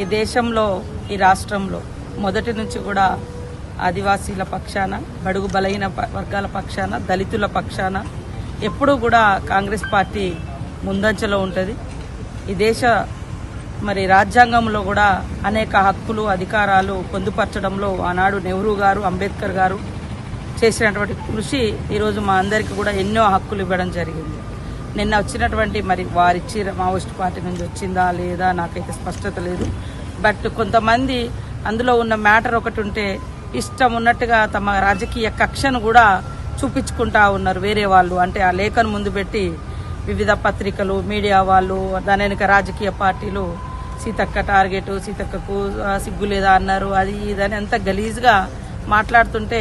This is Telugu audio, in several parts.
ఈ దేశంలో ఈ రాష్ట్రంలో మొదటి నుంచి కూడా ఆదివాసీల పక్షాన బడుగు బలహీన ప- వర్గాల పక్షాన దళితుల పక్షాన ఎప్పుడూ కూడా కాంగ్రెస్ పార్టీ ముందంజలో ఉంటుంది. ఈ దేశ మరి రాజ్యాంగంలో కూడా అనేక హక్కులు అధికారాలు పొందుపరచడంలో ఆనాడు నెహ్రూ గారు అంబేద్కర్ గారు చేసినటువంటి కృషి ఈరోజు మా అందరికీ కూడా ఎన్నో హక్కులు ఇవ్వడం జరిగింది. నిన్న వచ్చినటువంటి మరి వారిచ్చి మావోయిస్ట్ పార్టీ నుంచి వచ్చిందా లేదా నాకైతే స్పష్టత లేదు. బట్ కొంతమంది అందులో ఉన్న మ్యాటర్ ఒకటి ఉంటే ఇష్టం ఉన్నట్టుగా తమ రాజకీయ కక్షను కూడా చూపించుకుంటా ఉన్నారు వేరే వాళ్ళు. అంటే ఆ లేఖను ముందు పెట్టి వివిధ పత్రికలు మీడియా వాళ్ళు దాని వెనుక రాజకీయ పార్టీలు సీతక్క టార్గెట్ సీతక్కకు సిగ్గు లేదా అన్నారు అది ఇదని అంత గలీజ్గా మాట్లాడుతుంటే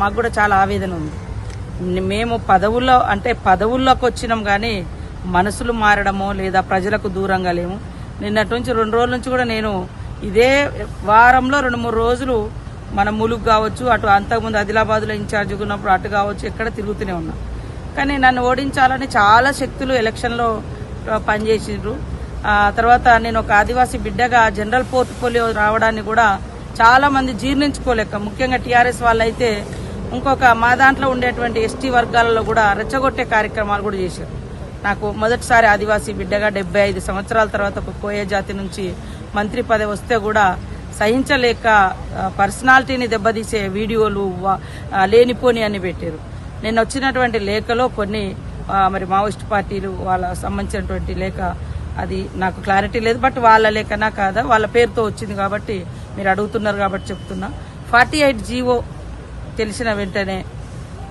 మాకు కూడా చాలా ఆవేదన ఉంది. మేము పదవుల్లో అంటే పదవుల్లోకి వచ్చినాం కానీ మనసులు మారడమో లేదా ప్రజలకు దూరంగా లేము. నిన్నటి నుంచి రెండు రోజుల నుంచి కూడా నేను ఇదే వారంలో రెండు మూడు రోజులు మన ములుగు కావచ్చు అటు అంతకుముందు ఆదిలాబాద్లో ఇన్ఛార్జ్గా ఉన్నప్పుడు అటు కావచ్చు ఎక్కడ తిరుగుతూనే ఉన్నా. కానీ నన్ను ఓడించాలని చాలా శక్తులు ఎలక్షన్లో పనిచేసిండ్రు. ఆ తర్వాత నేను ఒక ఆదివాసీ బిడ్డగా జనరల్ పోర్ట్ఫోలియో రావడాన్ని కూడా చాలామంది జీర్ణించుకోలేక ముఖ్యంగా టీఆర్ఎస్ వాళ్ళైతే ఇంకొక మా దాంట్లో ఉండేటువంటి ఎస్టీ వర్గాలలో కూడా రెచ్చగొట్టే కార్యక్రమాలు కూడా చేశారు. నాకు మొదటిసారి ఆదివాసీ బిడ్డగా డెబ్బై ఐదు సంవత్సరాల తర్వాత ఒక కోయ జాతి నుంచి మంత్రి పదవి వస్తే కూడా సహించలేక పర్సనాలిటీని దెబ్బతీసే వీడియోలు లేనిపోని అని పెట్టారు. నేను వచ్చినటువంటి లేఖలో కొన్ని మరి మావోయిస్ట్ పార్టీలు వాళ్ళ సంబంధించినటువంటి లేఖ అది నాకు క్లారిటీ లేదు బట్ వాళ్ళ లేఖనా కాదా? వాళ్ళ పేరుతో వచ్చింది కాబట్టి మీరు అడుగుతున్నారు కాబట్టి చెప్తున్నా. ఫార్టీ ఎయిట్ జీవో తెలిసిన వెంటనే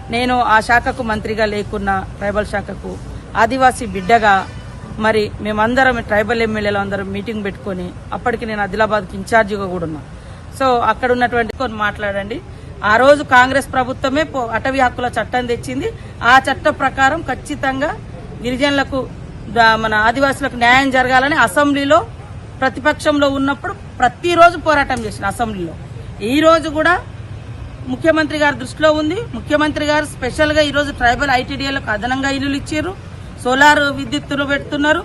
నేను ఆ శాఖకు మంత్రిగా లేకున్నా ట్రైబల్ శాఖకు ఆదివాసీ బిడ్డగా మరి మేమందరం ట్రైబల్ ఎమ్మెల్యేలు అందరం మీటింగ్ పెట్టుకొని అప్పటికి నేను ఆదిలాబాద్కి ఇన్ఛార్జిగా కూడా ఉన్నా. సో అక్కడ ఉన్నటువంటి కొన్ని మాట్లాడండి. ఆ రోజు కాంగ్రెస్ ప్రభుత్వమే పో- అటవీ హక్కుల చట్టం తెచ్చింది. ఆ చట్టం ప్రకారం ఖచ్చితంగా గిరిజనులకు మన ఆదివాసులకు న్యాయం జరగాలని అసెంబ్లీలో ప్రతిపక్షంలో ఉన్నప్పుడు ప్రతిరోజు పోరాటం చేసిన అసెంబ్లీలో. ఈ రోజు కూడా ముఖ్యమంత్రి గారి దృష్టిలో ఉంది. ముఖ్యమంత్రి గారు స్పెషల్గా ఈరోజు ట్రైబల్ ఐటీడీఏలకు అదనంగా ఇల్లులు ఇచ్చారు. సోలార్ విద్యుత్తులు పెడుతున్నారు.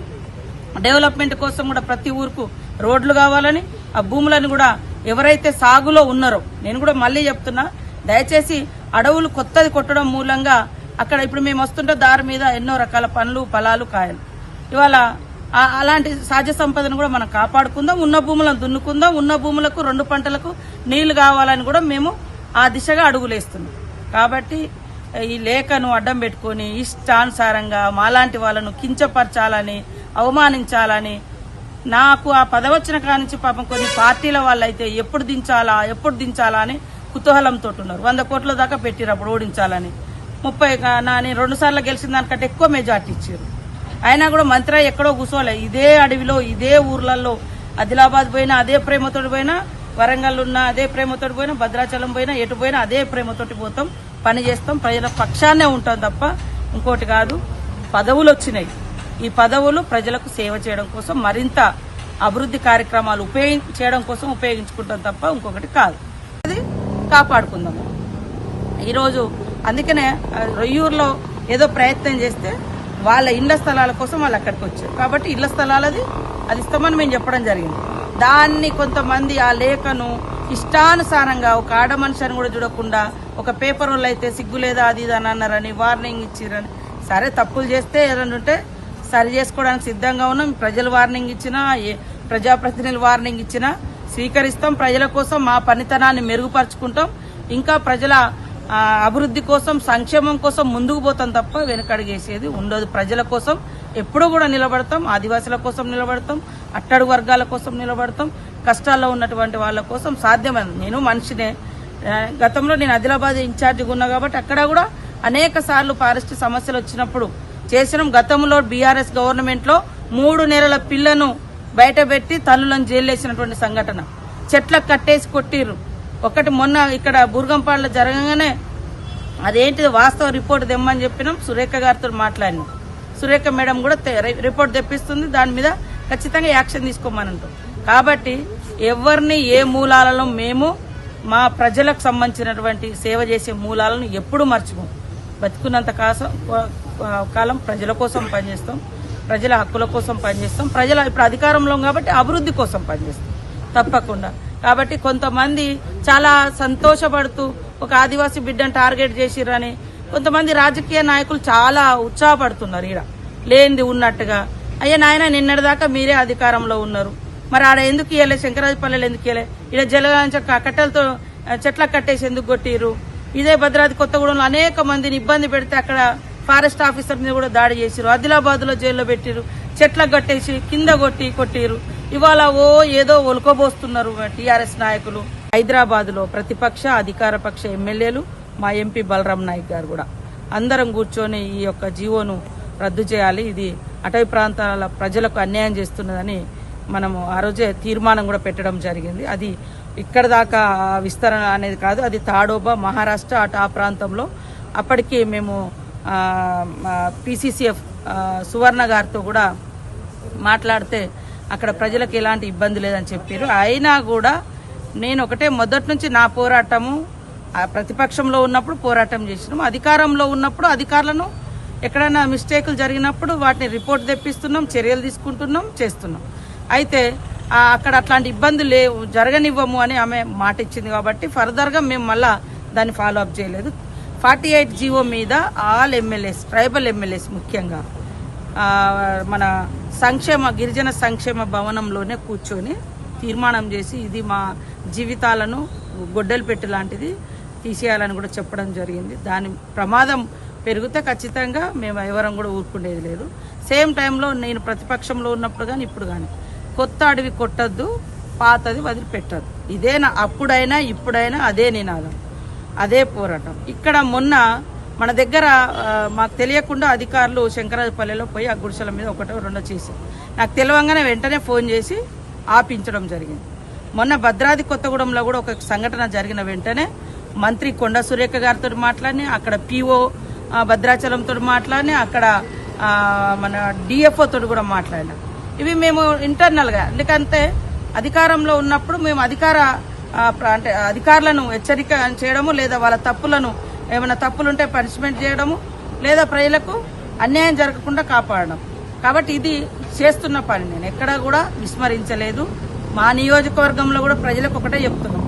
డెవలప్మెంట్ కోసం కూడా ప్రతి ఊరుకు రోడ్లు కావాలని ఆ భూములను కూడా ఎవరైతే సాగులో ఉన్నారో నేను కూడా మళ్ళీ చెప్తున్నా దయచేసి అడవులు కొత్తది కొట్టడం మూలంగా అక్కడ ఇప్పుడు మేము వస్తుంటే దారి మీద ఎన్నో రకాల పండ్లు ఫలాలు కాయలు. ఇవాళ అలాంటి సహజ సంపదను కూడా మనం కాపాడుకుందాం ఉన్న భూములను దున్నుకుందాం ఉన్న భూములకు రెండు పంటలకు నీళ్ళు కావాలని కూడా మేము ఆ దిశగా అడుగులేస్తున్నాం కాబట్టి ఈ లేఖను అడ్డం పెట్టుకొని ఇష్టానుసారంగా మాలాంటి వాళ్ళను కించపరచాలని అవమానించాలని నాకు ఆ పదవచ్చిన కానించి పాపం కొన్ని పార్టీల వాళ్ళైతే ఎప్పుడు దించాలా ఎప్పుడు దించాలా అని కుతూహలంతో ఉన్నారు వంద కోట్ల దాకా పెట్టిరు అప్పుడు ఓడించాలని. ముప్పై కా- నేను రెండు సార్లు గెలిచిన దానికంటే ఎక్కువ మెజార్టీ ఇచ్చారు అయినా కూడా మంత్రి ఎక్కడో కూర్చోలే ఇదే అడవిలో ఇదే ఊర్లలో ఆదిలాబాద్ పోయినా అదే ప్రేమతోడి పోయినా వరంగల్ ఉన్న అదే ప్రేమతోటి పోయినా భద్రాచలం పోయినా ఎటు పోయినా అదే ప్రేమతోటి పోతాం పని చేస్తాం ప్రజల పక్షాన్నే ఉంటాం తప్ప ఇంకోటి కాదు. పదవులు వచ్చినాయి. ఈ పదవులు ప్రజలకు సేవ చేయడం కోసం మరింత అభివృద్ధి కార్యక్రమాలు ఉపయోగించడం కోసం ఉపయోగించుకుంటాం తప్ప ఇంకొకటి కాదు. అది కాపాడుకుందాము ఈరోజు అందుకనే రొయ్యూరులో ఏదో ప్రయత్నం చేస్తే వాళ్ళ ఇళ్ళ స్థలాల కోసం వాళ్ళు అక్కడికి వచ్చారు. కాబట్టి ఇళ్ళ స్థలాలది అది ఇస్తామని మేము చెప్పడం జరిగింది. దాన్ని కొంతమంది ఆ లేఖను ఇష్టానుసారంగా ఒక ఆడ మనిషిని కూడా చూడకుండా ఒక పేపర్ వాళ్ళు అయితే సిగ్గు లేదా అది ఇది అని అన్నారని వార్నింగ్ ఇచ్చిరని. సరే తప్పులు చేస్తే ఏదైనా ఉంటే సరి చేసుకోవడానికి సిద్ధంగా ఉన్నాం. ప్రజలు వార్నింగ్ ఇచ్చినా ఏ- ప్రజాప్రతినిధులు వార్నింగ్ ఇచ్చినా స్వీకరిస్తాం. ప్రజల కోసం మా పనితనాన్ని మెరుగుపరుచుకుంటాం. ఇంకా ప్రజల అభివృద్ధి కోసం సంక్షేమం కోసం ముందుకు పోతాం తప్ప వెనకడుగేసేది ఉండదు. ప్రజల కోసం ఎప్పుడూ కూడా నిలబడతాం ఆదివాసుల కోసం నిలబడతాం అట్టడు వర్గాల కోసం నిలబడతాం కష్టాల్లో ఉన్నటువంటి వాళ్ళ కోసం సాధ్యమైన నేను మనిషినే. గతంలో నేను ఆదిలాబాద్ ఇన్ఛార్జిగా ఉన్నా కాబట్టి అక్కడ కూడా అనేక సార్లు ఫారెస్ట్ సమస్యలు వచ్చినప్పుడు చేసిన. గతంలో బీఆర్ఎస్ గవర్నమెంట్లో మూడు నెలల పిల్లను బయటపెట్టి తల్లులను జైలేసినటువంటి సంఘటన. చెట్లకు కట్టేసి కొట్టిర్రు. ఒకటి మొన్న ఇక్కడ బుర్గంపాడులో జరగగానే అదేంటిది వాస్తవ రిపోర్ట్ తెమ్మని చెప్పినాం. సురేఖ గారితో మాట్లాడినాం. సురేఖ మేడం కూడా రిపోర్ట్ తెప్పిస్తుంది. దాని మీద ఖచ్చితంగా యాక్షన్ తీసుకోమనంటాం. కాబట్టి ఎవరిని ఏ మూలాలలో మేము మా ప్రజలకు సంబంధించినటువంటి సేవ చేసే మూలాలను ఎప్పుడూ మర్చిపోం. బతుకున్నంత కాసం కాలం ప్రజల కోసం పనిచేస్తాం. ప్రజల హక్కుల కోసం పనిచేస్తాం. ప్రజల ఇప్పుడు అధికారంలో కాబట్టి అభివృద్ధి కోసం పనిచేస్తాం. తప్పకుండా. కాబట్టి కొంతమంది చాలా సంతోషపడుతూ ఒక ఆదివాసీ బిడ్డను టార్గెట్ చేసిరని కొంతమంది రాజకీయ నాయకులు చాలా ఉత్సాహపడుతున్నారు ఈడ. లేనిది ఉన్నట్టుగా. అయ్యా నాయన నిన్నటిదాకా మీరే అధికారంలో ఉన్నారు. మరి ఆడ ఎందుకు ఇవ్వలే శంకరాజపల్లెలు ఎందుకు ఇవ్వలే ఇక్కడ జలగాంచ కట్టెలతో చెట్ల చెట్లకు కట్టేసి ఎందుకు కొట్టిరు ఇదే భద్రాద్రి కొత్తగూడెంలో అనేక మందిని ఇబ్బంది పెడితే అక్కడ ఫారెస్ట్ ఆఫీసర్ మీద కూడా దాడి చేసిరు ఆదిలాబాద్లో జైల్లో పెట్టిరు చెట్లకు కట్టేసి కింద కొట్టి కొట్టిరు ఇవాళ ఓ ఏదో ఒలుకోబోస్తున్నారు టీఆర్ఎస్ నాయకులు. హైదరాబాద్లో ప్రతిపక్ష అధికార పక్ష ఎమ్మెల్యేలు మా ఎంపీ బలరాం నాయక్ గారు కూడా. అందరం కూర్చొని ఈ యొక్క జీవోను రద్దు చేయాలి. ఇది అటవీ ప్రాంతాల ప్రజలకు అన్యాయం చేస్తున్నదని మనము ఆ రోజే తీర్మానం కూడా పెట్టడం జరిగింది. అది ఇక్కడ దాకా విస్తరణ అనేది కాదు అది తాడోబా మహారాష్ట్ర అటు ఆ ప్రాంతంలో. అప్పటికి మేము పిసిసిఎఫ్ సువర్ణ గారితో కూడా మాట్లాడితే అక్కడ ప్రజలకు ఎలాంటి ఇబ్బంది లేదని చెప్పారు. అయినా కూడా నేను ఒకటే మొదటి నుంచి నా పోరాటము ఆ ప్రతిపక్షంలో ఉన్నప్పుడు పోరాటం చేసినాం అధికారంలో ఉన్నప్పుడు అధికారులను ఎక్కడైనా మిస్టేకులు జరిగినప్పుడు వాటిని రిపోర్ట్ తెప్పిస్తున్నాం చర్యలు తీసుకుంటున్నాం చేస్తున్నాం. అయితే అక్కడ అట్లాంటి ఇబ్బందులు లేవు జరగనివ్వము అని ఆమె మాట ఇచ్చింది కాబట్టి ఫర్దర్గా మేము మళ్ళా దాన్ని ఫాలో అప్ చేయలేదు. ఫార్టీ ఎయిట్ జీవో మీద ఆల్ ఎమ్మెల్యేస్ ట్రైబల్ ఎమ్మెల్యేస్ ముఖ్యంగా మన సంక్షేమ గిరిజన సంక్షేమ భవనంలోనే కూర్చొని తీర్మానం చేసి ఇది మా జీవితాలను గొడ్డలు పెట్టి లాంటిది తీసేయాలని కూడా చెప్పడం జరిగింది. దాని ప్రమాదం పెరిగితే ఖచ్చితంగా మేము ఎవరం కూడా ఊరుకునేది లేదు. సేమ్ టైంలో నేను ప్రతిపక్షంలో ఉన్నప్పుడు కానీ ఇప్పుడు కానీ కొత్త అడవి కొట్టద్దు పాతది వదిలిపెట్టద్దు. ఇదే నా అప్పుడైనా ఇప్పుడైనా అదే నినాదం అదే పోరాటం. ఇక్కడ మొన్న మన దగ్గర మాకు తెలియకుండా అధికారులు శంకరాజపల్లిలో పోయి ఆ గుడిసెల మీద ఒకటో రెండో చేశారు. నాకు తెలియంగానే వెంటనే ఫోన్ చేసి ఆపించడం జరిగింది. మొన్న భద్రాద్రి కొత్తగూడెంలో కూడా ఒక సంఘటన జరిగిన వెంటనే మంత్రి కొండ సురేఖ గారితో మాట్లాడి అక్కడ పిఓ భద్రాచలంతో మాట్లాడి అక్కడ మన డిఎఫ్ఓతో కూడా మాట్లాడినా. ఇవి మేము ఇంటర్నల్గా ఎందుకంటే అధికారంలో ఉన్నప్పుడు మేము అధికార అంటే అధికారులను హెచ్చరిక చేయడము లేదా వాళ్ళ తప్పులను ఏమైనా తప్పులుంటే పనిష్మెంట్ చేయడము లేదా ప్రజలకు అన్యాయం జరగకుండా కాపాడడం. కాబట్టి ఇది చేస్తున్న పని. నేను ఎక్కడా కూడా విస్మరించలేదు. మా నియోజకవర్గంలో కూడా ప్రజలకు ఒకటే చెప్తున్నాం.